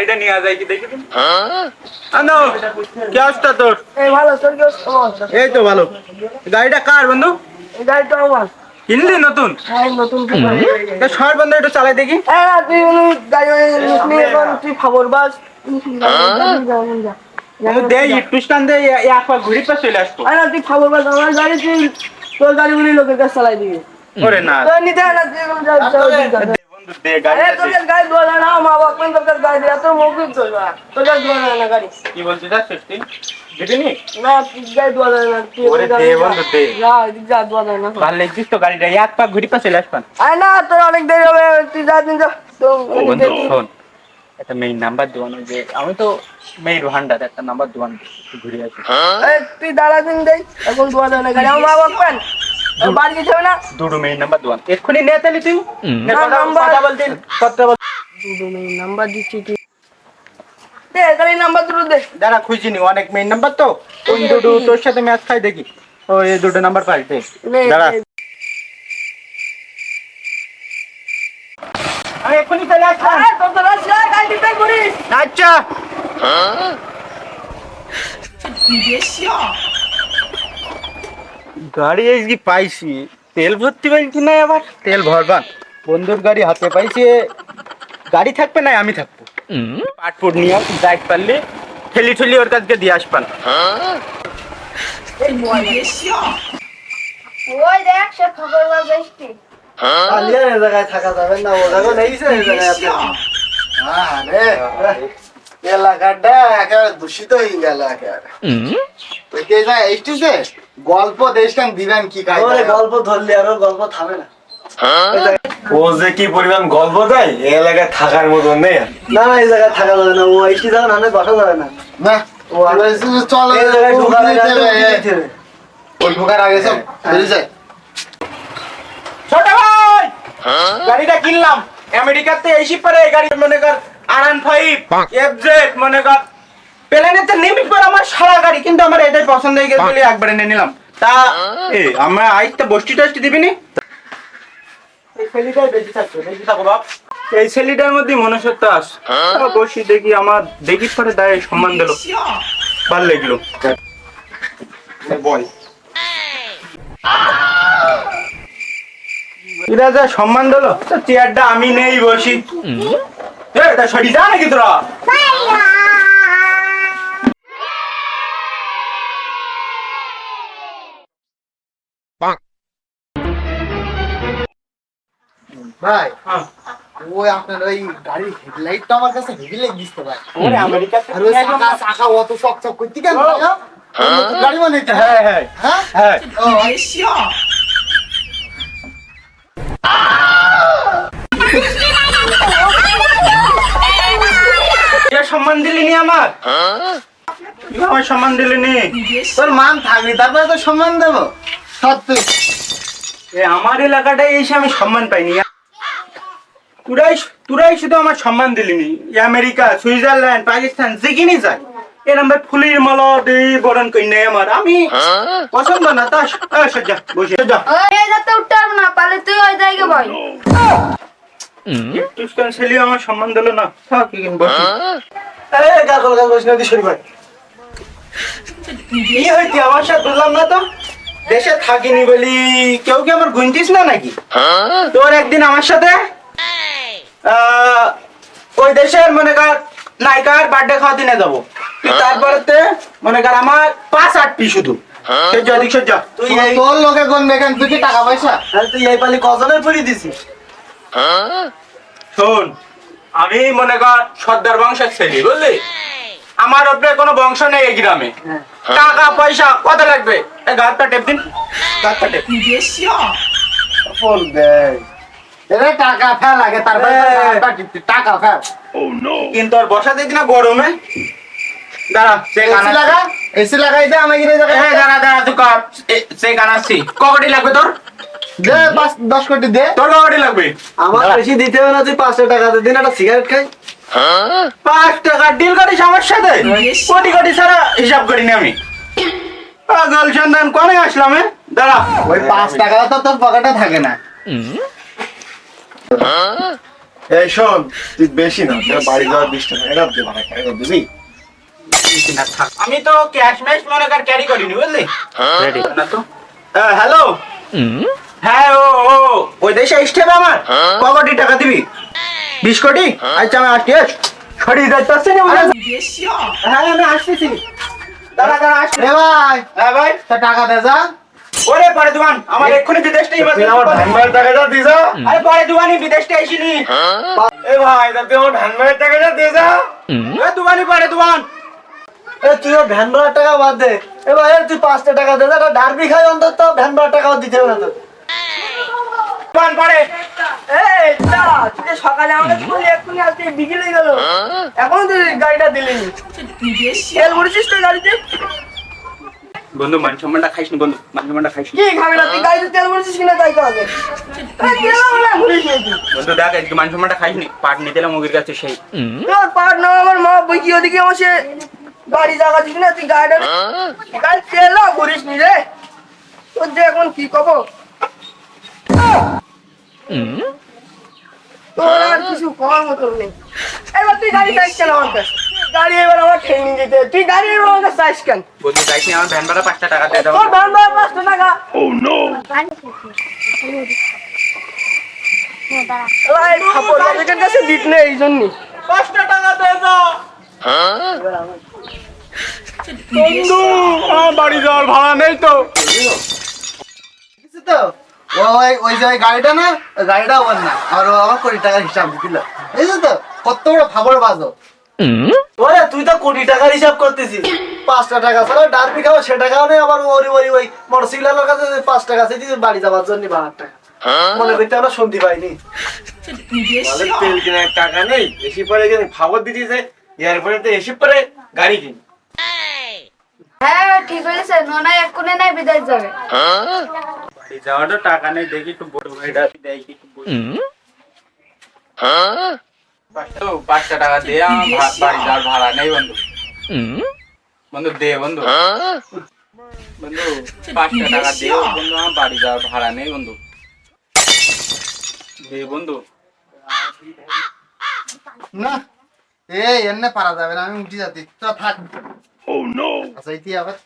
গাড়িটা নিয়ে যায় কি দেখি তুমি। আনো কি অবস্থা তোর? এই ভালো তোর কি অবস্থা? এই তো ভালো। গাড়িটা কার বন্ধু? এই গাড়িটা আমার। কিনলি নতুন? হ্যাঁ নতুন গাড়ি হয়ে। তা সর বন্ধু একটু চালাই দেখি। তুই কোনো গাড়ি বাড়ি নিস নি, এখন তুই খবর বাস। বন্ধু একটু স্টান দে এ- এ ঘুরি পা চলে আসতো। আরে তুই খবর বাস আমার গাড়ি তুই তোর লোকের কাছে চালাই দিবি। ওরে না। তোর নিতে না তুই দে তোর গাড়ি দোয়া না মা বাবা কোন তোর গাড়ি দেয় তোর মুখই তোর তোর কাছে দোয়া না গাড়ি। কি বলছিস যা সত্যি দিদিনি? না গাড়ি দোয়া না ওরে দে যা। বন্ধু, দে। যা এদিকে যা দোয়া না। ভালো লাগছিস তো গাড়িটা এক পা ঘুরি পা চলে আসবান আরে না তোর অনেক দেরি হবে তুই যা দিন যা। তো বন্ধু শোন একটা মেইন নাম্বার দোয়ানো যে আমি তো মেইন ভান্ডার একটা নাম্বার দোয়ান ঘুরে আসি। তুই দাঁড়া দিন দেই এখন দোয়া যায় না গাড়ি। আমার মা বাবা পেন বাড়ি যেতে হবে না? দুটো মেইন নাম্বার দোয়ান এক্ষুনি তাহলে তুই। কথা- নাম্বার- বলতে কথা বল দুটো মেয়ে নাম্বার দিচ্ছি তুই। দে নাম্বার দুটো দে। দাঁড়া খুঁজি নি অনেক মেইন নাম্বার তো। ওই দুটো তোর সাথে ম্যাচ খাই দেখি। ও এই দুটো নাম্বার পাল্টে দাঁড়া। আমি এক্ষুনি চলে আসলাম তোর তো রাস্তা, গাড়ি ঠিকঠাক করিস। আচ্ছা। গাড়ি এই কি পাইছি? তেল ভর্তি পাইছি না আবার? তেল ভরবান বন্ধুর গাড়ি হাতে পাইছি। গাড়ি থাকবে না আমি থাকব। পাটপুট নিয়ে যাইতে পারলে ঠেলি ঠেলি ওর কাছকে দিয়ে আসবান ওই দেখ, সে খবর বার আলিয়ার জায়গায় থাকা যাবে না ও জায়গা নেইছে এই জায়গায় আরে এলাকাটা একেবারে দূষিত হয়ে গেল একেবারে। এসটিছে গল্প দেশখান দিবেন কি কাজ ওরে গল্প ধরলি আর গল্প থামে না। ও যে কি পরিমাণ গল্প দেয় এই এলাকায় থাকার মতো নেই না না এই জায়গায় থাকা যাবে না। ও যাবে না বসা যাবে না। না ও আর- এই জায়গায় ঢোকার আগে আগে দিতে হবে। ওই ঢোকার আগে সব বেরিয়ে যায় ছোট ভাই! গাড়িটা কিনলাম। আমেরিকাতে এসি পারে এই গাড়ি মনে কর আরান ফাইভ এফজেড মনে কর প্লেনেতে নেমি পর আমার সারা গাড়ি কিন্তু আমার এটাই পছন্দ হয়ে গেছে বলে একবারে নিয়ে নিলাম। তা এ আমরা আইতে বষ্টি টষ্টি দিবি নি? এই ছেলেটাই বেশি থাকছে বেশি থাকো বাপ। এই ছেলেটার মধ্যে মনুষ্যত্ব আস। বসি দেখি আমার দেখি পরে দায় সম্মান দিল। ভালো লাগল। বল এরা যা সম্মান দিল তো চেয়ারটা আমি নেই বসি। এ তা সরি যা নাকি তোরা? ভাই হ্যাঁ। ওই আপনার ওই গাড়ির হেডলাইটটা আমার কাছে হেভি লেগেছে ভাই। ওরে আমেরিকাতে আর ওই চাকা চাকা অত চকচক করতে কেন ভাই, হ্যাঁ? গাড়ি হ্যাঁ? হ্যাঁ হ্যাঁ। হ্যাঁ? ও, সম্মান দিলি নি আমার আমার সম্মান দিলি নি তোর মান থাকবি তারপরে তো সম্মান দেবো। সত্যি। এ আমার এলাকাটায় এসে আমি সম্মান পাইনি। তুরাই তুরাই শুধু আমার সম্মান দিলি নি এ আমেরিকা সুইজারল্যান্ড পাকিস্তান যেখানে যায় ভাই ফুলির মালা দিয়ে বরণ করি নাই আমার। আমি পছন্দ না তা সজ্জা বসে যা এই যাতে উঠতে না পারলে তুই ওই তুস্কান ছেলে আমার সম্মান দিল না? থাক বসি। এই গাগল গাগল বসে ভাই। কি আমার সাথে বুঝলাম না তো। দেশে থাকিনি বলি কেউ কি আমার গুনতিস না নাকি? তোর একদিন আমার সাথে ওই দেশের মনে কর নায়িকার বার্থডে খাওয়া দিনে যাব। তুই তারপরে মনে কর আমার পাঁচ আট পি শুধু। সহ্য অধিক সহ্য তুই তোর- লোকে কোন বেকান তুই কি টাকা পয়সা? তুই এই পালি কজনের পরি দিছিস। শোন আমি মনে কর সর্দার বংশের ছেলে বুঝলি? আমার ওপরে কোনো বংশ নেই এই গ্রামে। টাকা পয়সা কত লাগবে? এই গাছটা টেপ দিন। গাছটা টেপ। ফোন দেয়। এরে টাকা ফেল তারপরে তো এই। টাকা ফেল। কিন্তু আর বসা দিক না গরমে? দাঁড়া সে এসি লাগা? এসি লাগাই দে দাঁড়া দাঁড়া তুই সে লাগবে তোর? দে পাঁচ দশ কোটি দে। তোর ককটি লাগবে? আমার বেশি দিতে হবে না তুই পাঁচশো টাকা দে দিন একটা সিগারেট খাই। পাঁচ টাকা ডিল করিস আমার সাথে? কোটি কোটি ছাড়া হিসাব করিনি আমি। পাগল সন্ধান কনে আসলাম দাঁড়া। ওই পাঁচ টাকা তো তোর পকেটে থাকে না। এই শোন তুই বেশি না বাড়ি যাওয়ার বিশ টাকা এটা দে ভাড়া এটা দিবি আমি তো ক্যাশ ম্যাশ মনে কর ক্যারি করিনি বুঝলি? রেডি না তো? হ্যালো হ্যাঁ ও ও ওই দেশে স্টেপ আমার? ক কোটি টাকা দিবি? বিশ কোটি আচ্ছা আমি আসছি সরিয়ে যাইতে আসছি না হ্যাঁ আমি আসতেছি। দাঁড়া দাঁড়া আসছি। এ ভাই। হ্যাঁ ভাই। তা টাকা দে যা। ওরে পরে দুয়ান আমার এক্ষুনি বিদেশটা তুই আমার ধান ভাইয়ের টাকা যা দিয়ে যা। আরে পরে দুয়ানি বিদেশটা এসিনি এ ভাই তা তুই আমার ধান ভাইয়ের টাকা যা দিয়ে যা। এ দুয়ানি পরে দুয়ান। এ তুই ও ভ্যান ভাড়ার টাকা বাদ দে। এ ভাই তুই পাঁচটা টাকা দে একটা ডারবি খাই অন্তত ভ্যান ভাড়ার টাকাও দিতে হবে না তো দুয়ান পরে। এই দাঁড়া তুই সকালে আমাকে বললি এক্ষুনি আজকে বিকেলে গেল। এখনও তুই গাড়িটা দিলিনি। তেল ভরেছিস তো গাড়িতে? বন্ধু মান সম্মানটা খাইস নি বন্ধু? মান সম্মানটা খাইস কি খাবি না? তুই গাড়িতে তেল বলছিস কিনা তাই তো আগে নি? বন্ধু দেখ আজকে মান সম্মানটা খাইস নি? পাট নিতে এলাম মুগির কাছে সেই। তোর পার না আমার মা বই কি ওদিকে বসে গাড়ি জায়গা দিস না তুই গাড়ি তেল ভরিস নি রে। তোর যে এখন কি কব তোর আর কিছু করার মতো নেই। এবার তুই গাড়ি চাইছ কেন আমার কাছে। গাড়ি এবার আমার খেয়ে নিয়ে যেতে। তুই গাড়ি এবার আমার কাছে কেন? বন্ধু যাইস আমার ভ্যান ভাড়া পাঁচটা টাকা দিয়ে দাও। তোর দাম দাম পাঁচশো টাকা। এবার এই খাপড় মালিকের কাছে দিত না এই জন্যই পাঁচটা টাকা দিয়ে দাও। বন্ধু আমার বাড়ি যাওয়ার ভাড়া নেই তো। তো? ওই ওই যে গাড়িটা না গাড়িটা ওর না। আর ও আমার কোটি টাকার হিসাব দিল। বুঝলি তো? কত বড় ফাবড় বাজো। ওরে তুই তো কোটি টাকার হিসাব করতেছিস। পাঁচটা টাকা ছাড়া ডারবি খাও সে টাকাও নেই আবার ওরি ওরি ওই মোটরসাইকেলের কাছে পাঁচ টাকা আছে বাড়ি যাওয়ার জন্য বাহার টাকা। মনে করতে আমরা শুনতে পাইনি। তেল কেনার টাকা নেই এসি পরে গেলে ফাবড় দিতে যায় এয়ারপোর্টে তো এসি পরে গাড়ি কিনি। হ্যাঁ ঠিক হয়েছে নোনা এক্ষুনি নাই বিদেশ যাবে। বাড়ি যাওয়ারও টাকা নেই দেখি একটু বড় ভাইটা কি একটু বলি। পাঁচটা- টাকা দিয়ে আমার বাড়ি যাওয়ার ভাড়া নেই বন্ধু। বন্ধু দে বন্ধু। বন্ধু পাঁচটা টাকা দে বন্ধু আমার বাড়ি যাওয়ার ভাড়া নেই বন্ধু। দে বন্ধু। না এই এমনি পারা যাবে না আমি উঠি যাচ্ছি। তো থাক। ও নো আচ্ছা ইতি আবার।